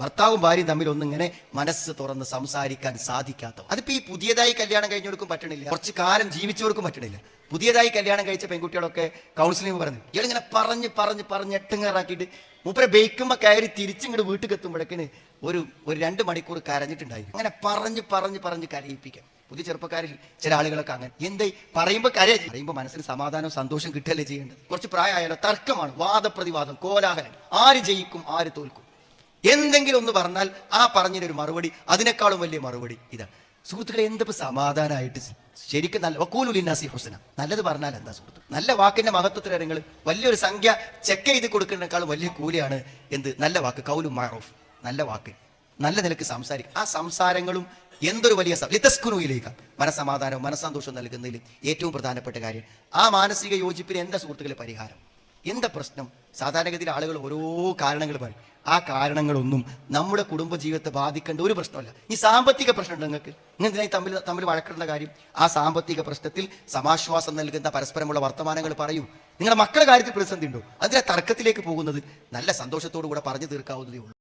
ഭർത്താവും ഭാര്യയും തമ്മിൽ ഒന്നിങ്ങനെ മനസ്സ് തുറന്ന് സംസാരിക്കാൻ സാധിക്കാത്ത അതിപ്പോ ഈ പുതിയതായി കല്യാണം കഴിഞ്ഞവർക്കും പറ്റണില്ല. കുറച്ച് കാലം ജീവിച്ചവർക്കും പറ്റണില്ല. പുതിയതായി കല്യാണം കഴിച്ച പെൺകുട്ടികളൊക്കെ കൗൺസിലിംഗ് പറഞ്ഞു. ഇയാളിങ്ങനെ പറഞ്ഞ് പറഞ്ഞ് പറഞ്ഞ് എട്ടുങ്ങാറാക്കിയിട്ട് മൂപ്പരെ ബേക്കുമ്പോ കയറി തിരിച്ചിങ്ങോട്ട് വീട്ടിൽ എത്തുമ്പോഴേക്കിന് ഒരു ഒരു രണ്ട് മണിക്കൂർ കരഞ്ഞിട്ടുണ്ടായി അങ്ങനെ പറഞ്ഞ് പറഞ്ഞ് പറഞ്ഞ് കരയിപ്പിക്കാം. പുതിയ ചെറുപ്പക്കാരിൽ ചില ആളുകളൊക്കെ അങ്ങനെ. എന്തേ? പറയുമ്പോ കരയ പറയുമ്പോ മനസ്സിന് സമാധാനവും സന്തോഷം കിട്ടല്ലേ ചെയ്യേണ്ടത്? കുറച്ച് പ്രായമായാലോ? തർക്കമാണ്. വാദപ്രതിവാദം കോലാഹലം. ആര് ജയിക്കും ആര് തോൽക്കും? എന്തെങ്കിലും ഒന്ന് പറഞ്ഞാൽ ആ പറഞ്ഞതിന് ഒരു മറുപടി അതിനേക്കാളും വലിയ മറുപടി ഇതാ. സുഹൃത്തുക്കളെ എന്തിപ്പോ സമാധാനമായിട്ട് ശരിക്കും നല്ല വക്കൂലുലിന്നാസി ഹുസന. നല്ലത് പറഞ്ഞാൽ എന്താ സുഹൃത്ത്? നല്ല വാക്കിന്റെ മഹത്വത്തിൽ നിങ്ങൾ വലിയൊരു സംഖ്യ ചെക്ക് ചെയ്ത് കൊടുക്കുന്നതിനേക്കാളും വലിയ കൂലിയാണ് എന്ത്? നല്ല വാക്ക് കൗലു മാറോഫ് നല്ല വാക്ക്. നല്ല നിലയ്ക്ക് സംസാരിക്കും. ആ സംസാരങ്ങളും എന്തൊരു വലിയ ലിതസ്കുനുയിലേക്ക് മനസമാധാനവും മനസ്സന്തോഷം നൽകുന്നതിൽ ഏറ്റവും പ്രധാനപ്പെട്ട കാര്യം. ആ മാനസിക യോജിപ്പിന് എന്താ സുഹൃത്തുക്കളെ പരിഹാരം? എന്താ പ്രശ്നം? സാധാരണഗതിയിൽ ആളുകൾ ഓരോ കാരണങ്ങൾ പറയും. ആ കാരണങ്ങളൊന്നും നമ്മുടെ കുടുംബജീവിതത്തെ ബാധിക്കേണ്ട ഒരു പ്രശ്നമല്ല. ഈ സാമ്പത്തിക പ്രശ്നം നിങ്ങൾക്ക്. നിങ്ങൾ തമ്മിൽ തമ്മിൽ വഴക്കിടുന്ന കാര്യം? ആ സാമ്പത്തിക പ്രശ്നത്തിൽ സമാശ്വാസം നൽകുന്ന പരസ്പരമുള്ള വർത്തമാനങ്ങൾ പറയൂ. നിങ്ങളുടെ മക്കളുടെ കാര്യത്തിൽ പ്രതിസന്ധി ഉണ്ടോ അതിലെ തർക്കത്തിലേക്ക് പോകുന്നത് നല്ല സന്തോഷത്തോടു കൂടെ പറഞ്ഞു തീർക്കാവുന്നതേ ഉള്ളൂ.